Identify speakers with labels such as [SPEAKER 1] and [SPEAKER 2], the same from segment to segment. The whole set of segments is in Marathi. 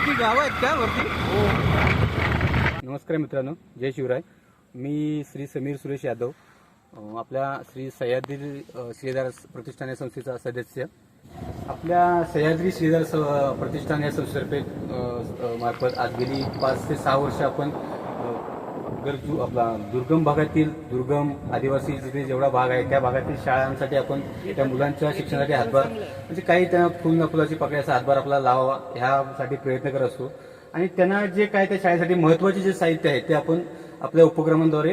[SPEAKER 1] वरती गाव आहेत का वरती? नमस्कार मित्रांनो जय शिवराय. मी श्री समीर सुरेश यादव आपल्या श्री सह्याद्री श्रीदार प्रतिष्ठान या संस्थेचा सदस्य. आपल्या सह्याद्री श्रीदार स- प्रतिष्ठान या संस्थेतर्फे मार्फत आज गेली पाच ते सहा वर्ष आपण गरजू आपला दुर्गम भागातील दुर्गम आदिवासी जिथे जेवढा भाग आहे त्या भागातील शाळांसाठी आपण त्या मुलांच्या शिक्षणासाठी हातभार म्हणजे काही त्या फुल न फुलाची पाकळ्याचा हातभार आपला लावावा ह्यासाठी प्रयत्न करत असतो. आणि त्यांना जे काय त्या शाळेसाठी महत्त्वाचे जे साहित्य आहे ते आपण आपल्या उपक्रमांद्वारे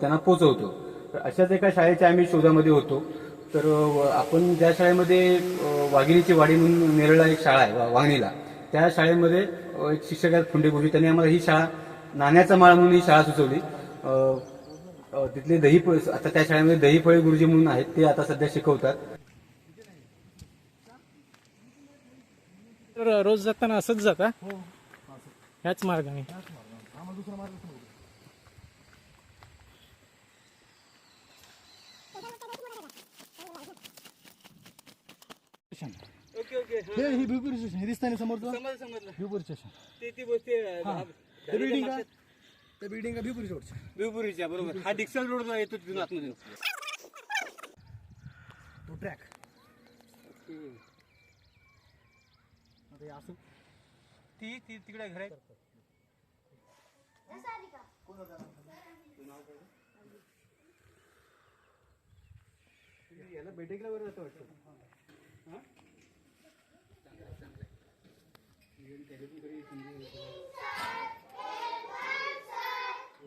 [SPEAKER 1] त्यांना पोहोचवतो तर अशाच एका शाळेच्या आम्ही शोधामध्ये होतो. तर आपण ज्या शाळेमध्ये वाघिणीची वाडी म्हणून नेरळला एक शाळा आहे वा- वाघणीला. त्या शाळेमध्ये एक शिक्षक आहेत फुंडे त्यांनी आम्हाला ही शाळा नाण्याचा माळ म्हणून ही शाळा सुचवली. तिथले दही आता त्या शाळेमध्ये दहीफळे गुरुजी म्हणून आहेत ते आता सध्या शिकवतात.
[SPEAKER 2] तर रोज जाताना असंच जाता? ह्याच मार्गाने.
[SPEAKER 1] Okay okay.
[SPEAKER 3] हे ही भिवपुरी स्टेशन. हे दिसतंय ना समोर तुला
[SPEAKER 1] समजलं समजलं.
[SPEAKER 3] भिवपुरी स्टेशन.
[SPEAKER 1] ते ती गोष्टी
[SPEAKER 3] ते बिल्डिंग का? ते बिल्डिंग का भिवपुरी रोडच्या
[SPEAKER 1] बिवपुरीच्या बरोबर. हा डिक्सल रोडला येतो तिथून आतमध्ये.
[SPEAKER 3] तो ट्रॅक आता हे असं
[SPEAKER 1] ती ती तिकडे घर आहे. याला बेटेकला वर जातं वाटतं.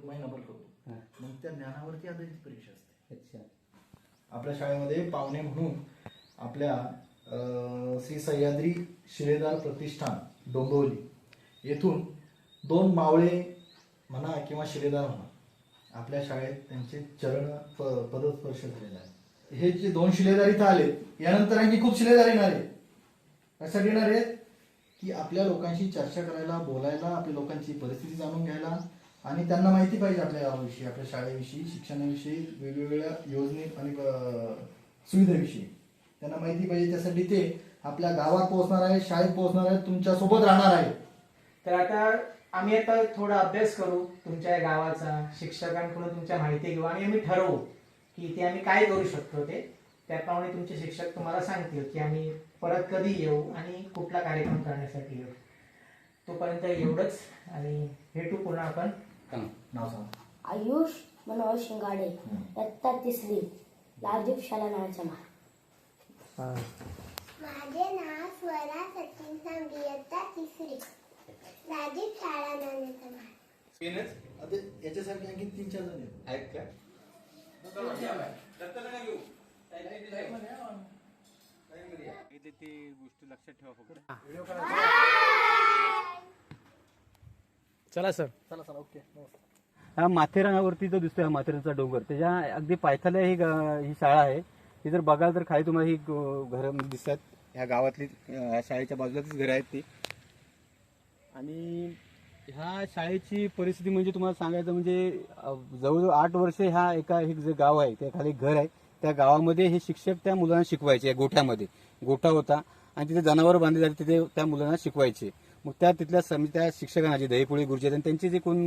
[SPEAKER 3] महिनाभर करतो मग त्या ज्ञानावरती आधारित परीक्षा असते.
[SPEAKER 1] अच्छा.
[SPEAKER 3] आपल्या शाळेमध्ये पाहुणे म्हणून आपल्या श्री सह्याद्री शिलेदार प्रतिष्ठान डोंबिवली येथून दोन मावळे म्हणा किंवा शिलेदार म्हणा आपल्या शाळेत त्यांचे चरण पदस्पर्श झालेला आहे हे जे दोन शिलेदार इथं आले यानंतर आणखी खूप शिलेदार येणार आहेत. कशासाठी येणार आहेत? की आपल्या लोकांशी चर्चा करायला बोलायला आपल्या लोकांची परिस्थिती जाणून घ्यायला आणि त्यांना माहिती पाहिजे आपल्या गावाविषयी आपल्या शाळेविषयी शिक्षणाविषयी वेगवेगळ्या योजने आणि सुविधेविषयी. त्यांना माहिती पाहिजे. त्यासाठी ते आपल्या गावात पोहोचणार आहे शाळेत पोहोचणार आहे तुमच्यासोबत राहणार आहे
[SPEAKER 2] तर आता आम्ही आता थोडा अभ्यास करू तुमच्या गावाचा शिक्षकांकडून तुमच्या माहिती घेऊ. आणि आम्ही ठरवू की इथे आम्ही काय करू शकतो ते. त्याप्रमाणे तुमचे शिक्षक तुम्हाला सांगतील की आम्ही परत कधी येऊ आणि कुठला कार्यक्रम करण्यासाठी येऊ. तोपर्यंत एवढंच. आणि भेटू पुन्हा आपण
[SPEAKER 1] सांग.
[SPEAKER 3] नाव सांग.
[SPEAKER 4] आयुष मनोहर शिंगाडे इयत्ता तिसरी लालदीप शाला नावाचा मा
[SPEAKER 5] माझे नाव स्वरा सचिन सांगली इयत्ता तिसरी. राजीव शाळा नाण्याचा माळ
[SPEAKER 1] पेनच
[SPEAKER 3] आता याच्यासारखे आणखी तीन चार जण आहेत.
[SPEAKER 1] का? दत्ताला घेऊ. ते गोष्टी लक्षात ठेवा फक्त.
[SPEAKER 2] चला सर.
[SPEAKER 3] चला चला ओके नमस्कार.
[SPEAKER 1] हा माथेरानावरती जो दिसतोय हा माथेरानचा डोंगर. त्याच्या अगदी पायथ्याला ही गा- ही शाळा आहे. ती जर बघाल तर खाली तुम्हाला ही घर दिसतात. ह्या गावातली ह्या शाळेच्या बाजूलाच घरं आहेत ती. आणि ह्या शाळेची परिस्थिती म्हणजे तुम्हाला सांगायचं म्हणजे अं, जवळजवळ आठ वर्ष ह्या एका हे जे गाव आहे त्या खाली घर आहे. त्या गावामध्ये हे शिक्षक त्या मुलांना शिकवायचे या गोठ्यामध्ये. गोठा होता आणि तिथे जनावर बांधले जाते तिथे त्या मुलांना शिकवायचे. मग त्या तिथल्या सम- त्या शिक्षकांना जे दहीपोळी गुरुजी आणि त्यांचे जे कोण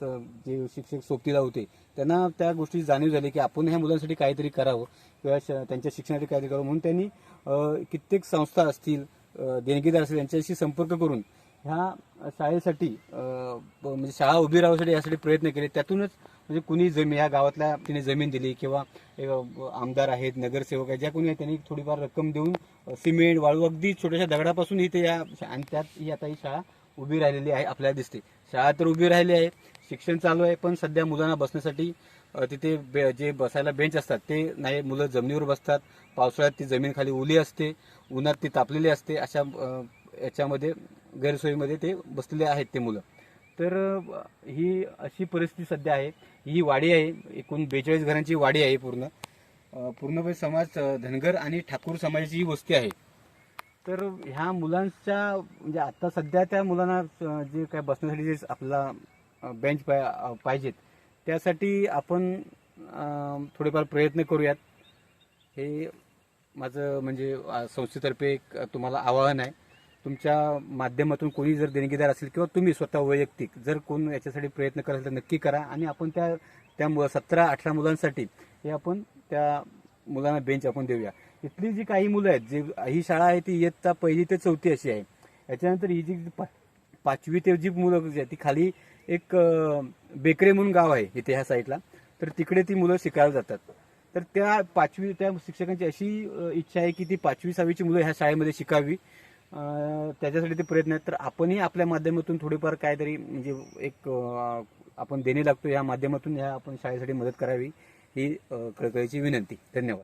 [SPEAKER 1] स- जे शिक्षक सोबतीला होते त्यांना त्या गोष्टी जाणीव झाली की आपण ह्या मुलांसाठी काहीतरी करावं किंवा श- त्यांच्या शिक्षणासाठी काहीतरी करावं. म्हणून त्यांनी कित्येक संस्था असतील देणगीदार असतील यांच्याशी संपर्क करून ह्या शाळेसाठी म्हणजे शाळा उभी राहण्यासाठी यासाठी प्रयत्न केले. त्यातूनच म्हणजे कुणी जमीन या गावातल्या तिने जमीन दिली किंवा आमदार आहेत नगरसेवक आहेत ज्या कोणी आहेत त्यांनी थोडीफार रक्कम देऊन सिमेंट वाळू अगदी छोट्याशा दगडापासून इथे या आणि त्यात ही आता ही शाळा उभी राहिलेली आहे आपल्याला दिसते. शाळा तर उभी राहिली आहे शिक्षण चालू आहे पण सध्या मुलांना बसण्यासाठी तिथे बे- जे बसायला बेंच असतात ते नाही मुलं जमिनीवर बसतात पावसाळ्यात ती जमीन खाली ओली असते उन्हात ती तापलेली असते अशा याच्यामध्ये गैरसोयीमध्ये ते बसलेले आहेत ते मुलं. तर ही अशी परिस्थिती सध्या आहे. ही वाडी आहे. एकूण बेचाळीस घरांची वाडी आहे पूर्ण. पूर्णपणे समाज धनगर आणि ठाकूर समाजाची ही वस्ती आहे. तर ह्या मुलांच्या म्हणजे आता सध्या त्या मुलांना जे काय बसण्यासाठी जे आपला बेंच पाय- पाहिजेत त्यासाठी आपण थोडेफार प्रयत्न करूयात. हे माझं म्हणजे संस्थेतर्फे एक तुम्हाला आवाहन आहे. तुमच्या माध्यमातून कोणी जर देणगीदार असेल किंवा तुम्ही स्वतः वैयक्तिक जर कोण याच्यासाठी प्रयत्न कराल तर नक्की करा. आणि आपण त्या त्या सतरा अठरा मुलांसाठी हे आपण त्या मुलांना बेंच आपण देऊया. इथली जी काही मुलं आहेत जी ही शाळा आहे ती इयत्ता पहिली ते चौथी अशी आहे. याच्यानंतर ही जी पा- पाचवी ते जी मुलं जी ती खाली एक बेकरे म्हणून गाव आहे इथे ह्या साईडला. तर तिकडे ती मुलं शिकायला जातात. तर त्या पाचवी त्या शिक्षकांची अशी इच्छा आहे की ती पाचवी सहावीची मुलं ह्या शाळेमध्ये शिकावी. त्याच्यासाठी ते प्रयत्न आहेत. तर आपणही आपल्या माध्यमातून थोडीफार काहीतरी म्हणजे एक आपण देणे लागतो या माध्यमातून या आपण शाळेसाठी मदत करावी ही कळकळीची विनंती. धन्यवाद.